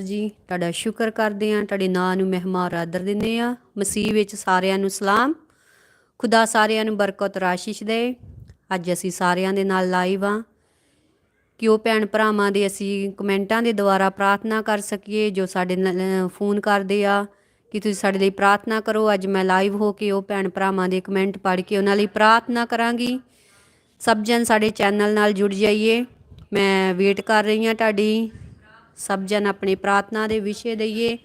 ਜੀ, ਤੁਹਾਡਾ ਸ਼ੁਕਰ ਕਰਦੇ ਹਾਂ, ਤੁਹਾਡੇ ਨਾਂ ਨੂੰ ਮਹਿਮਾ ਆਦਰ ਦਿੰਦੇ ਆ ਮਸੀਹ ਵਿੱਚ ਸਾਰਿਆਂ ਨੂੰ ਸਲਾਮ। ਖੁਦਾ ਸਾਰਿਆਂ ਨੂੰ ਬਰਕਤ ਰਾਸ਼ਿਸ਼ ਦੇ। ਅੱਜ ਅਸੀਂ ਸਾਰਿਆਂ ਦੇ ਨਾਲ ਲਾਈਵ ਆ ਕਿ ਉਹ ਭੈਣ ਭਰਾਵਾਂ ਦੇ ਅਸੀਂ ਕਮੈਂਟਾਂ ਦੇ ਦੁਆਰਾ ਪ੍ਰਾਰਥਨਾ ਕਰ ਸਕੀਏ, ਜੋ ਸਾਡੇ ਨਾਲ ਫੋਨ ਕਰਦੇ ਆ। ਕਿ ਤੁਸੀਂ ਸਾਡੇ ਲਈ ਪ੍ਰਾਰਥਨਾ ਕਰੋ। ਅੱਜ ਮੈਂ ਲਾਈਵ ਹੋ ਕੇ ਉਹ ਭੈਣ ਭਰਾਵਾਂ ਦੇ ਕਮੈਂਟ ਪੜ੍ਹ ਕੇ ਉਹਨਾਂ ਲਈ ਪ੍ਰਾਰਥਨਾ ਕਰਾਂਗੀ। ਸਭ ਜਨ ਸਾਡੇ ਚੈਨਲ ਨਾਲ ਜੁੜ ਜਾਈਏ। ਮੈਂ ਵੇਟ ਕਰ ਰਹੀ ਹਾਂ ਤੁਹਾਡੀ। ਸਭ ਜਨ ਆਪਣੇ ਪ੍ਰਾਰਥਨਾ ਦੇ ਵਿਸ਼ੇ ਦਈਏ।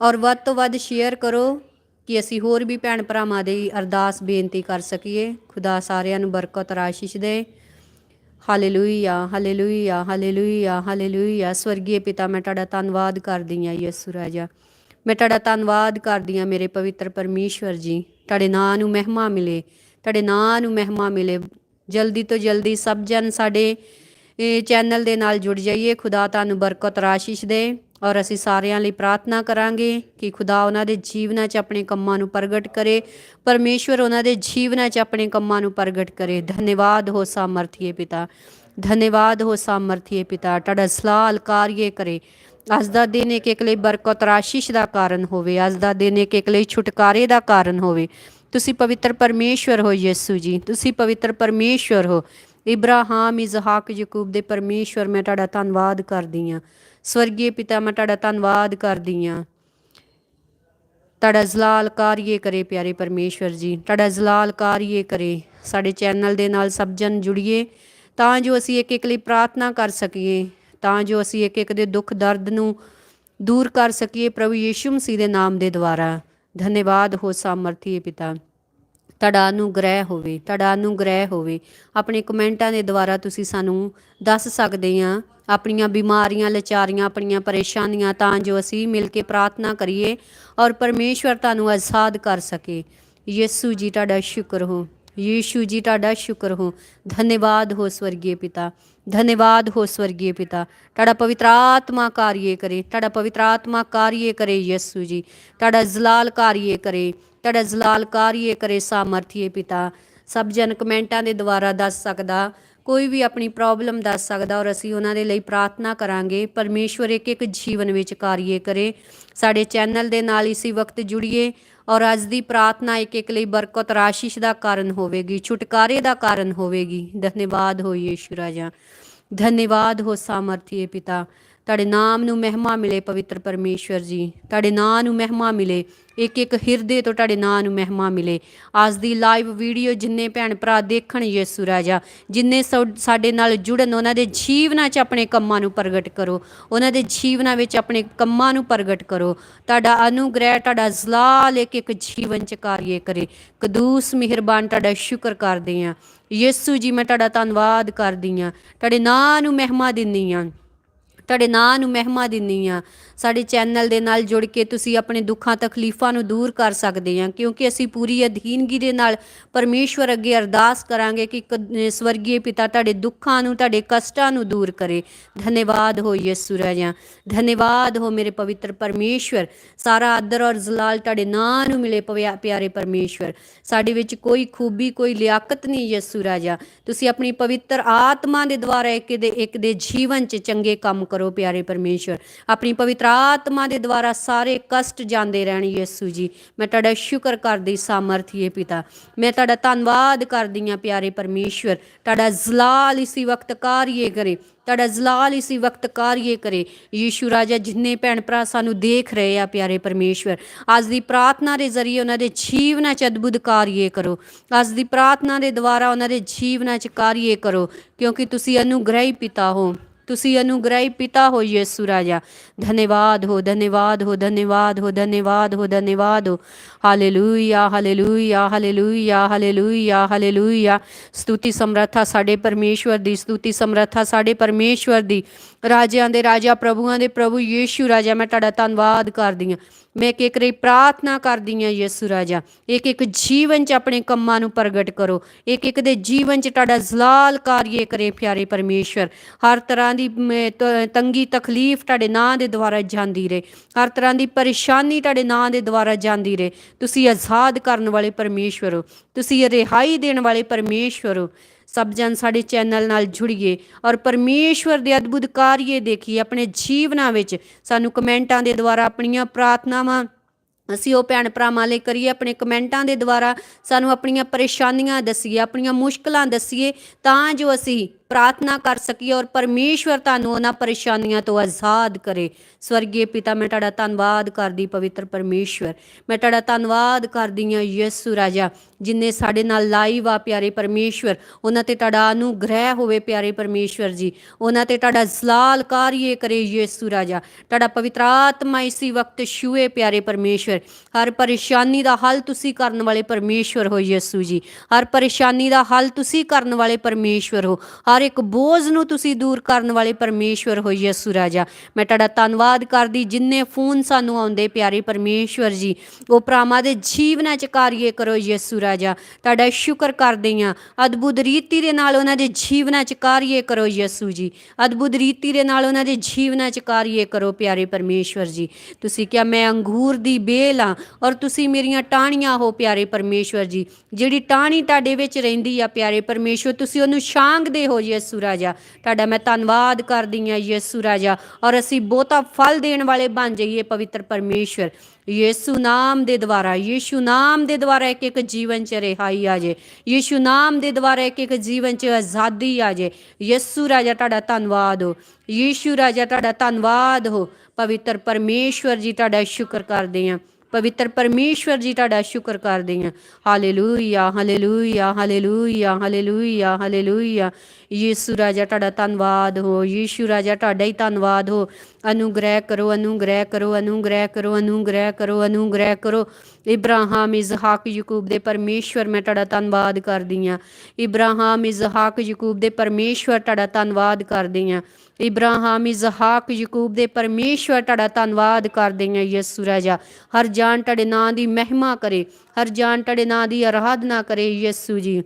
ਔਰ ਵੱਧ ਤੋਂ ਵੱਧ ਸ਼ੇਅਰ ਕਰੋ ਕਿ ਅਸੀਂ ਹੋਰ ਵੀ ਭੈਣ ਭਰਾਵਾਂ ਦੀ ਅਰਦਾਸ ਬੇਨਤੀ ਕਰ ਸਕੀਏ। ਖੁਦਾ ਸਾਰਿਆਂ ਨੂੰ ਬਰਕਤ ਔਰ ਆਸ਼ੀਸ਼ ਦੇ। ਹਾਲੇਲੂਇਆ ਹਾਲੇਲੂਇਆ ਹਾਲੇਲੂਇਆ ਹਾਲੇਲੂਇਆ ਸਵਰਗੀ ਪਿਤਾ, ਮੈਂ ਤੁਹਾਡਾ ਧੰਨਵਾਦ ਕਰਦੀ ਹਾਂ ਯਿਸੂ ਰਾਜਾ। ਮੈਂ ਤੁਹਾਡਾ ਧੰਨਵਾਦ ਕਰਦੀ ਹਾਂ ਮੇਰੇ ਪਵਿੱਤਰ ਪਰਮੇਸ਼ਵਰ ਜੀ। ਤੁਹਾਡੇ ਨਾਂ ਨੂੰ ਮਹਿਮਾ ਮਿਲੇ। ਤੁਹਾਡੇ ਨਾਂ ਨੂੰ ਮਹਿਮਾ ਮਿਲੇ। ਜਲਦੀ ਤੋਂ ਜਲਦੀ ਸਭ ਜਨ ਸਾਡੇ ਚੈਨਲ ਦੇ ਨਾਲ ਜੁੜ ਜਾਈਏ। ਖੁਦਾ ਤੁਹਾਨੂੰ ਬਰਕਤ, ਰਾਸ਼ਿਸ਼ ਦੇ ਔਰ ਅਸੀਂ ਸਾਰਿਆਂ ਲਈ ਪ੍ਰਾਰਥਨਾ ਕਰਾਂਗੇ ਕਿ ਖੁਦਾ ਉਹਨਾਂ ਦੇ ਜੀਵਨਾਂ 'ਚ ਆਪਣੇ ਕੰਮਾਂ ਨੂੰ ਪ੍ਰਗਟ ਕਰੇ। ਪਰਮੇਸ਼ਵਰ ਉਹਨਾਂ ਦੇ ਜੀਵਨਾਂ 'ਚ ਆਪਣੇ ਕੰਮਾਂ ਨੂੰ ਪ੍ਰਗਟ ਕਰੇ। ਧੰਨਵਾਦ ਹੋ ਸਾਮਰਥੀਏ ਪਿਤਾ। ਧੰਨਵਾਦ ਹੋ ਸਾਮਰਥੀਏ ਪਿਤਾ। ਤੁਹਾਡਾ ਸਲਾਹ ਕਾਰਿਏ ਕਰੇ। ਅੱਜ ਦਾ ਦਿਨ ਇੱਕ ਇੱਕ ਲਈ ਬਰਕਤ, ਰਾਸ਼ਿਸ਼ ਦਾ ਕਾਰਨ ਹੋਵੇ। ਅੱਜ ਦਾ ਦਿਨ ਇੱਕ ਇੱਕ ਲਈ ਛੁਟਕਾਰੇ ਦਾ ਕਾਰਨ ਹੋਵੇ। ਤੁਸੀਂ ਪਵਿੱਤਰ ਪਰਮੇਸ਼ਵਰ ਹੋ ਯਿਸੂ ਜੀ। ਤੁਸੀਂ ਪਵਿੱਤਰ ਪਰਮੇਸ਼ਵਰ ਹੋ। ਇਬਰਾਹਾਮ ਇਜ਼ਹਾਕ ਯਾਕੂਬ ਦੇ ਪਰਮੇਸ਼ਵਰ ਮੈਂ ਤੁਹਾਡਾ ਧੰਨਵਾਦ ਕਰਦੀ ਹਾਂ। ਸਵਰਗੀ ਪਿਤਾ, ਮੈਂ ਤੁਹਾਡਾ ਧੰਨਵਾਦ ਕਰਦੀ ਹਾਂ। ਤੁਹਾਡਾ ਜ਼ਲਾਲ ਕਾਰਿਏ ਕਰੇ ਪਿਆਰੇ ਪਰਮੇਸ਼ਵਰ ਜੀ। ਤੁਹਾਡਾ ਜ਼ਲਾਲ ਕਾਰਿਏ ਕਰੇ। ਸਾਡੇ ਚੈਨਲ ਦੇ ਨਾਲ ਸਭ ਜਨ ਜੁੜੀਏ। ਤਾਂ ਜੋ ਅਸੀਂ ਇੱਕ ਇੱਕ ਲਈ ਪ੍ਰਾਰਥਨਾ ਕਰ ਸਕੀਏ। ਤਾਂ ਜੋ ਅਸੀਂ ਇੱਕ ਇੱਕ ਦੇ ਦੁੱਖ, ਦਰਦ ਨੂੰ ਦੂਰ ਕਰ ਸਕੀਏ ਪ੍ਰਭੂ ਯੀਸ਼ੂ ਮਸੀਹ ਦੇ ਨਾਮ ਦੇ ਦੁਆਰਾ। ਧੰਨਵਾਦ ਹੋ ਸਾਮਰਥੀ ਪਿਤਾ। ਤੁਹਾਡਾ ਅਨੁਗ੍ਰਹਿ ਹੋਵੇ ਤੁਹਾਡਾ ਅਨੁਗ੍ਰਹਿ ਹੋਵੇ। ਆਪਣੇ ਕਮੈਂਟਾਂ ਦੇ ਦੁਆਰਾ ਤੁਸੀਂ ਸਾਨੂੰ ਦੱਸ ਸਕਦੇ ਆ ਆਪਣੀਆਂ ਬਿਮਾਰੀਆਂ, ਲਚਾਰੀਆਂ, ਆਪਣੀਆਂ ਪਰੇਸ਼ਾਨੀਆਂ, ਤਾਂ ਜੋ ਅਸੀਂ ਮਿਲ ਕੇ ਪ੍ਰਾਰਥਨਾ ਕਰੀਏ ਔਰ ਪਰਮੇਸ਼ਵਰ ਤੁਹਾਨੂੰ ਆਜ਼ਾਦ ਕਰ ਸਕੇ। ਯਿਸੂ ਜੀ, ਤੁਹਾਡਾ ਸ਼ੁਕਰ ਹੋ। ਯੀਸ਼ੂ ਜੀ, ਤੁਹਾਡਾ ਸ਼ੁਕਰ ਹੋ। ਧੰਨਵਾਦ ਹੋ ਸਵਰਗੀ ਪਿਤਾ। ਧੰਨਵਾਦ ਹੋ ਸਵਰਗੀ ਪਿਤਾ। ਤੁਹਾਡਾ ਪਵਿੱਤਰ ਆਤਮਾ ਕਾਰਿਏ ਕਰੇ। ਤੁਹਾਡਾ ਪਵਿੱਤਰ ਆਤਮਾ ਕਾਰਿਏ ਕਰੇ ਯਿਸੂ ਜੀ। ਤੁਹਾਡਾ ਜ਼ਲਾਲ ਕਾਰਿਏ ਕਰੇ। ਤੁਹਾਡਾ ਜ਼ਲਾਲ ਕਾਰਿਏ ਕਰੇ ਸਾਮਰਥੀਏ ਪਿਤਾ। ਸਭ ਜਨ ਕਮੈਂਟਾਂ ਦੇ ਦੁਆਰਾ ਦੱਸ ਸਕਦਾ। ਕੋਈ ਵੀ ਆਪਣੀ ਪ੍ਰੋਬਲਮ ਦੱਸ ਸਕਦਾ ਔਰ ਅਸੀਂ ਉਹਨਾਂ ਦੇ ਲਈ ਪ੍ਰਾਰਥਨਾ ਕਰਾਂਗੇ। ਪਰਮੇਸ਼ਵਰ ਇੱਕ ਇੱਕ ਜੀਵਨ ਵਿੱਚ ਕਾਰਿਏ ਕਰੇ। ਸਾਡੇ ਚੈਨਲ ਦੇ ਨਾਲ ਇਸੇ ਵਕਤ ਜੁੜੀਏ। ਔਰ ਅੱਜ ਦੀ ਪ੍ਰਾਰਥਨਾ ਇੱਕ ਇੱਕ ਲਈ ਬਰਕਤ ਔਰ ਆਸ਼ੀਸ਼ ਦਾ ਕਾਰਨ ਹੋਵੇਗੀ, ਛੁਟਕਾਰੇ ਦਾ ਕਾਰਨ ਹੋਵੇਗੀ। ਧੰਨਵਾਦ ਹੋ ਯੀਸ਼ੂ ਰਾਜਾ। ਧੰਨਵਾਦ ਹੋ ਸਾਮਰਥੀਏ ਪਿਤਾ। ਤੁਹਾਡੇ ਨਾਮ ਨੂੰ ਮਹਿਮਾ ਮਿਲੇ ਪਵਿੱਤਰ ਪਰਮੇਸ਼ਵਰ ਜੀ। ਤੁਹਾਡੇ ਨਾਂ ਨੂੰ ਮਹਿਮਾ ਮਿਲੇ। ਇੱਕ ਇੱਕ ਹਿਰਦੇ ਤੋਂ ਤੁਹਾਡੇ ਨਾਂ ਨੂੰ ਮਹਿਮਾ ਮਿਲੇ। ਅੱਜ ਦੀ ਲਾਈਵ ਵੀਡੀਓ ਜਿੰਨੇ ਭੈਣ ਭਰਾ ਦੇਖਣ ਯੇਸੂ ਰਾਜਾ, ਜਿੰਨੇ ਸਾਡੇ ਨਾਲ ਜੁੜਨ, ਉਹਨਾਂ ਦੇ ਜੀਵਨਾਂ 'ਚ ਆਪਣੇ ਕੰਮਾਂ ਨੂੰ ਪ੍ਰਗਟ ਕਰੋ। ਉਹਨਾਂ ਦੇ ਜੀਵਨਾਂ ਵਿੱਚ ਆਪਣੇ ਕੰਮਾਂ ਨੂੰ ਪ੍ਰਗਟ ਕਰੋ। ਤੁਹਾਡਾ ਅਨੁਗ੍ਰਹਿ, ਤੁਹਾਡਾ ਜ਼ਲਾਲ ਇੱਕ ਇੱਕ ਜੀਵਨ 'ਚ ਕਾਰਿਏ ਕਰੇ। ਕਦੂਸ ਮਿਹਰਬਾਨ ਤੁਹਾਡਾ ਸ਼ੁਕਰ ਕਰਦੇ ਆ ਯੇਸੂ ਜੀ, ਮੈਂ ਤੁਹਾਡਾ ਧੰਨਵਾਦ ਕਰਦੀ ਆ ਤੁਹਾਡੇ ਨਾਂ ਨੂੰ ਮਹਿਮਾ ਦਿੰਨੀ ਆ ਤੁਹਾਡੇ ਨਾਂ ਨੂੰ ਮਹਿਮਾ ਦਿੰਨੀ ਆ। ਸਾਡੇ ਚੈਨਲ ਦੇ ਨਾਲ ਜੁੜ ਕੇ ਤੁਸੀਂ ਆਪਣੇ ਦੁੱਖਾਂ, ਤਕਲੀਫਾਂ ਨੂੰ ਦੂਰ ਕਰ ਸਕਦੇ ਆ, ਕਿਉਂਕਿ ਅਸੀਂ ਪੂਰੀ ਅਧੀਨਗੀ ਦੇ ਨਾਲ ਪਰਮੇਸ਼ਵਰ ਅੱਗੇ ਅਰਦਾਸ ਕਰਾਂਗੇ ਕਿ ਸਵਰਗੀ ਪਿਤਾ ਤੁਹਾਡੇ ਦੁੱਖਾਂ ਨੂੰ, ਤੁਹਾਡੇ ਕਸ਼ਟਾਂ ਨੂੰ ਦੂਰ ਕਰੇ। ਧੰਨਵਾਦ ਹੋ ਯਿਸੂ ਰਾਜਾ। ਧੰਨਵਾਦ ਹੋ ਮੇਰੇ ਪਵਿੱਤਰ ਪਰਮੇਸ਼ਵਰ। ਸਾਰਾ ਆਦਰ ਔਰ ਜ਼ਲਾਲ ਤੁਹਾਡੇ ਨਾਂ ਨੂੰ ਮਿਲੇ ਪਿਆਰੇ ਪਰਮੇਸ਼ਵਰ। ਸਾਡੇ ਵਿੱਚ ਕੋਈ ਖੂਬੀ, ਕੋਈ ਲਿਆਕਤ ਨਹੀਂ ਯਿਸੂ ਰਾਜਾ। ਤੁਸੀਂ ਆਪਣੀ ਪਵਿੱਤਰ ਆਤਮਾ ਦੇ ਦੁਆਰਾ ਇੱਕ ਦੇ ਇੱਕ ਦੇ ਜੀਵਨ 'ਚ ਚੰਗੇ ਕੰਮ ਕਰੋ ਪਿਆਰੇ ਪਰਮੇਸ਼ਵਰ। ਆਪਣੀ ਪਵਿੱਤਰ ਆਤਮਾ ਦੇ ਦੁਆਰਾ ਸਾਰੇ ਕਸ਼ਟ ਜਾਂਦੇ ਰਹਿਣ ਯਿਸੂ ਜੀ। ਮੈਂ ਤੁਹਾਡਾ ਸ਼ੁਕਰ ਕਰਦੀ ਸਾਮਰਥੀਏ ਪਿਤਾ। ਮੈਂ ਤੁਹਾਡਾ ਧੰਨਵਾਦ ਕਰਦੀ ਆ ਪਿਆਰੇ ਪਰਮੇਸ਼ਵਰ। ਤੁਹਾਡਾ ਜ਼ਲਾਲ ਇਸੀ ਵਕਤ ਕਾਰਿਏ ਕਰੇ। ਤੁਹਾਡਾ ਜ਼ਲਾਲ ਇਸੀ ਵਕਤ ਕਾਰਿਏ ਕਰੇ। ਯੀਸ਼ੂ ਰਾਜਾ, ਜਿੰਨੇ ਭੈਣ ਭਰਾ ਸਾਨੂੰ ਦੇਖ ਰਹੇ ਆ ਪਿਆਰੇ ਪਰਮੇਸ਼ਵਰ, ਅੱਜ ਦੀ ਪ੍ਰਾਰਥਨਾ ਦੇ ਜ਼ਰੀਏ ਉਹਨਾਂ ਦੇ ਜੀਵਨਾਂ 'ਚ ਅਦਭੁਤ ਕਾਰਿਏ ਕਰੋ। ਅੱਜ ਦੀ ਪ੍ਰਾਰਥਨਾ ਦੇ ਦੁਆਰਾ ਉਹਨਾਂ ਦੇ ਜੀਵਨਾਂ 'ਚ ਕਾਰਿਏ ਕਰੋ, ਕਿਉਂਕਿ ਤੁਸੀਂ ਅਨੁਗ੍ਰਹੀ ਪਿਤਾ ਹੋ। ਤੁਸੀਂ ਅਨੁਗ੍ਰਹੀ ਪਿਤਾ ਹੋ ਯਿਸੂ ਰਾਜਾ। ਧੰਨਵਾਦ ਹੋ ਧੰਨਵਾਦ ਹੋ ਧੰਨਵਾਦ ਹੋ ਧੰਨਵਾਦ ਹੋ ਧੰਨਵਾਦ ਹੋ। Hallelujah hallelujah hallelujah hallelujah hallelujah. ਸਤੁਤੀ ਸਮਰੱਥਾ ਸਾਡੇ ਪਰਮੇਸ਼ਵਰ ਦੀ, ਸਤੁਤੀ ਸਮਰੱਥਾ ਸਾਡੇ ਪਰਮੇਸ਼ਵਰ ਦੀ। ਰਾਜਿਆਂ ਦੇ ਰਾਜਾ, ਪ੍ਰਭੂਆਂ ਦੇ ਪ੍ਰਭੂ ਯੀਸ਼ੂ ਰਾਜਾ, ਮੈਂ ਤੁਹਾਡਾ ਧੰਨਵਾਦ ਕਰਦੀ ਹਾਂ। ਮੈਂ ਇੱਕ ਇੱਕ ਰੀ ਪ੍ਰਾਰਥਨਾ ਕਰਦੀ ਹਾਂ ਯਿਸੂ ਰਾਜਾ, ਇੱਕ ਇੱਕ ਜੀਵਨ 'ਚ ਆਪਣੇ ਕੰਮਾਂ ਨੂੰ ਪ੍ਰਗਟ ਕਰੋ, ਇੱਕ ਇੱਕ ਦੇ ਜੀਵਨ 'ਚ ਤੁਹਾਡਾ ਜ਼ਲਾਲ ਕਾਰਿਏ ਕਰੇ ਪਿਆਰੇ ਪਰਮੇਸ਼ਵਰ। ਹਰ ਤਰ੍ਹਾਂ ਦੀ ਤੰਗੀ ਤਕਲੀਫ ਤੁਹਾਡੇ ਨਾਂ ਦੇ ਦੁਆਰਾ ਜਾਂਦੀ ਰਹੇ, ਹਰ ਤਰ੍ਹਾਂ ਦੀ ਪਰੇਸ਼ਾਨੀ ਤੁਹਾਡੇ ਨਾਂ ਦੇ ਦੁਆਰਾ ਜਾਂਦੀ ਰਹੇ। ਤੁਸੀਂ ਆਜ਼ਾਦ ਕਰਨ ਵਾਲੇ ਪਰਮੇਸ਼ਵਰ ਹੋ, ਤੁਸੀਂ ਰਿਹਾਈ ਦੇਣ ਵਾਲੇ ਪਰਮੇਸ਼ਵਰ ਹੋ। ਸਭ ਜਨ ਸਾਡੇ ਚੈਨਲ ਨਾਲ ਜੁੜੀਏ ਔਰ ਪਰਮੇਸ਼ਵਰ ਦੇ ਅਦਭੁਤ ਕਾਰਜੇ ਦੇਖੀਏ ਆਪਣੇ ਜੀਵਨਾਂ ਵਿੱਚ। ਸਾਨੂੰ ਕਮੈਂਟਾਂ ਦੇ ਦੁਆਰਾ ਆਪਣੀਆਂ ਪ੍ਰਾਰਥਨਾਵਾਂ ਅਸੀਂ ਉਹ ਭੈਣ ਭਰਾਵਾਂ ਲਈ ਕਰੀਏ, ਆਪਣੇ ਕਮੈਂਟਾਂ ਦੇ ਦੁਆਰਾ ਸਾਨੂੰ ਆਪਣੀਆਂ ਪਰੇਸ਼ਾਨੀਆਂ ਦੱਸੀਏ, ਆਪਣੀਆਂ ਮੁਸ਼ਕਲਾਂ ਦੱਸੀਏ, ਤਾਂ ਜੋ ਅਸੀਂ ਪ੍ਰਾਰਥਨਾ ਕਰ ਸਕੀਏ ਔਰ ਪਰਮੇਸ਼ਵਰ ਤੁਹਾਨੂੰ ਉਹਨਾਂ ਪਰੇਸ਼ਾਨੀਆਂ ਤੋਂ ਆਜ਼ਾਦ ਕਰੇ। ਸਵਰਗੀ ਪਿਤਾ, ਮੈਂ ਤੁਹਾਡਾ ਧੰਨਵਾਦ ਕਰਦੀ, ਪਵਿੱਤਰ ਪਰਮੇਸ਼ਵਰ। ਮੈਂ ਤੁਹਾਡਾ ਧੰਨਵਾਦ ਕਰਦੀ ਹਾਂ ਯਿਸੂ ਰਾਜਾ, ਜਿਨੇ ਸਾਡੇ ਨਾਲ ਲਾਈਵ ਆ ਪਿਆਰੇ ਪਰਮੇਸ਼ਵਰ। ਉਹਨਾਂ ਤੇ ਤੁਹਾਡਾ ਅਨੁਗ੍ਰਹਿ ਹੋਵੇ ਪਿਆਰੇ ਪਰਮੇਸ਼ਵਰ ਜੀ। ਉਹਨਾਂ ਤੇ ਤੁਹਾਡਾ ਜ਼ਲਾਲ ਕਾਰਿਏ ਕਰੇ ਯਿਸੂ ਰਾਜਾ। ਤੁਹਾਡਾ ਪਵਿੱਤਰ ਆਤਮਾ ਇਸੀ ਵਕਤ ਛੂਏ ਪਿਆਰੇ ਪਰਮੇਸ਼ਵਰ। ਹਰ ਪਰੇਸ਼ਾਨੀ ਦਾ ਹੱਲ ਤੁਸੀਂ ਕਰਨ ਵਾਲੇ ਪਰਮੇਸ਼ਵਰ ਹੋ ਯਿਸੂ ਜੀ। ਹਰ ਪਰੇਸ਼ਾਨੀ ਦਾ ਹੱਲ ਤੁਸੀਂ ਕਰਨ ਵਾਲੇ ਪਰਮੇਸ਼ਵਰ ਹੋ। ਹਰ ਇੱਕ ਬੋਝ ਨੂੰ ਤੁਸੀਂ ਦੂਰ ਕਰਨ ਵਾਲੇ ਪਰਮੇਸ਼ਵਰ ਹੋ ਯਿਸੂ ਰਾਜਾ। ਮੈਂ ਤੁਹਾਡਾ ਧੰਨਵਾਦ ਕਰਦੀ, ਜਿੰਨੇ ਫੋਨ ਸਾਨੂੰ ਆਉਂਦੇ ਪਿਆਰੇ ਪਰਮੇਸ਼ਵਰ ਜੀ, ਉਹ ਭਰਾਵਾਂ ਦੇ ਜੀਵਨਾਂ ਚ ਕਾਰਿਏ ਕਰੋ ਯਿਸੂ ਰਾਜਾ। ਤੁਹਾਡਾ ਸ਼ੁਕਰ ਕਰਦੇ ਹਾਂ। ਅਦਭੁਤ ਰੀਤੀ ਦੇ ਨਾਲ ਉਹਨਾਂ ਦੇ ਜੀਵਨਾਂ ਚ ਕਾਰਿਏ ਕਰੋ ਯਿਸੂ ਜੀ। ਅਦਭੁਤ ਰੀਤੀ ਦੇ ਨਾਲ ਉਹਨਾਂ ਦੇ ਜੀਵਨਾਂ ਚ ਕਾਰਿਏ ਕਰੋ ਪਿਆਰੇ ਪਰਮੇਸ਼ਵਰ ਜੀ। ਤੁਸੀਂ ਕਿਹਾ, ਮੈਂ ਅੰਗੂਰ ਦੀ ਬੇਲ ਆ ਔਰ ਤੁਸੀਂ ਮੇਰੀਆਂ ਟਾਹਣੀਆਂ ਹੋ ਪਿਆਰੇ ਪਰਮੇਸ਼ਵਰ ਜੀ। ਜਿਹੜੀ ਟਾਹਣੀ ਤੁਹਾਡੇ ਵਿੱਚ ਰਹਿੰਦੀ ਆ ਪਿਆਰੇ ਪਰਮੇਸ਼ਵਰ, ਤੁਸੀਂ ਉਹਨੂੰ ਛਾਂਗਦੇ ਹੋ ਯਿਸੂ ਰਾਜਾ। ਤੁਹਾਡਾ ਮੈਂ ਧੰਨਵਾਦ ਕਰਦੀ ਹਾਂ ਯਿਸੂ ਰਾਜਾ। ਔਰ ਅਸੀਂ ਬਹੁਤਾ ਫਲ ਦੇਣ ਵਾਲੇ ਬਣ ਜਾਈਏ ਪਵਿੱਤਰ ਪਰਮੇਸ਼ਵਰ। ਯਿਸੂ ਨਾਮ ਦੇ ਦੁਆਰਾ, ਯਿਸੂ ਨਾਮ ਦੇ ਦੁਆਰਾ ਇੱਕ ਇੱਕ ਜੀਵਨ ਚ ਰਿਹਾਈ ਆ ਜੇ। ਯਿਸੂ ਨਾਮ ਦੇ ਦੁਆਰਾ ਇੱਕ ਇੱਕ ਜੀਵਨ ਚ ਆਜ਼ਾਦੀ ਆ ਜੇ। ਯਿਸੂ ਰਾਜਾ, ਤੁਹਾਡਾ ਧੰਨਵਾਦ ਹੋ। ਯੇਸ਼ੂ ਰਾਜਾ, ਤੁਹਾਡਾ ਧੰਨਵਾਦ ਹੋ। ਪਵਿੱਤਰ ਪਰਮੇਸ਼ਵਰ ਜੀ, ਤੁਹਾਡਾ ਸ਼ੁਕਰ ਕਰਦੇ ਹਾਂ। ਪਵਿੱਤਰ ਪਰਮੇਸ਼ਵਰ ਜੀ, ਤੁਹਾਡਾ ਸ਼ੁਕਰ ਕਰਦੇ ਹਾਂ। Hallelujah hallelujah hallelujah hallelujah hallelujah. Yeshu ਰਾਜਾ ਤੁਹਾਡਾ ਧੰਨਵਾਦ ਹੋ, ਯੀਸ਼ੂ ਰਾਜਾ ਤੁਹਾਡਾ ਹੀ ਧੰਨਵਾਦ ਹੋ। ਅਨੁਗ੍ਰਹਿ ਕਰੋ ਅਨੁਗ੍ਰਹਿ ਕਰੋ ਅਨੁਗ੍ਰਹਿ ਕਰੋ ਅਨੁਗ੍ਰਹਿ ਕਰੋ ਅਨੁਗ੍ਰਹਿ ਕਰੋ। ਇਬਰਾਹਿਮ ਇਜ਼ਹਾਕ ਯਾਕੂਬ ਦੇ ਪਰਮੇਸ਼ਵਰ ਮੈਂ ਤੁਹਾਡਾ ਧੰਨਵਾਦ ਕਰਦੀ ਹਾਂ। ਇਬਰਾਹਿਮ ਇਜ਼ਹਾਕ ਯਾਕੂਬ ਦੇ ਪਰਮੇਸ਼ਵਰ ਤੁਹਾਡਾ ਧੰਨਵਾਦ ਕਰਦੀ ਹਾਂ। ਇਬਰਾਹਿਮ ਇਜ਼ਹਾਕ ਯਾਕੂਬ ਦੇ ਪਰਮੇਸ਼ਵਰ ਤੁਹਾਡਾ ਧੰਨਵਾਦ ਕਰਦੇ ਹਾਂ, ਯਿਸੂ ਰਾਜਾ। ਹਰ ਜਾਨ ਤੁਹਾਡੇ ਨਾਂ ਦੀ ਮਹਿਮਾ ਕਰੇ, ਹਰ ਜਾਨ ਤੁਹਾਡੇ ਨਾਂ ਦੀ ਆਰਾਧਨਾ ਕਰੇ, ਯਿਸੂ ਜੀ।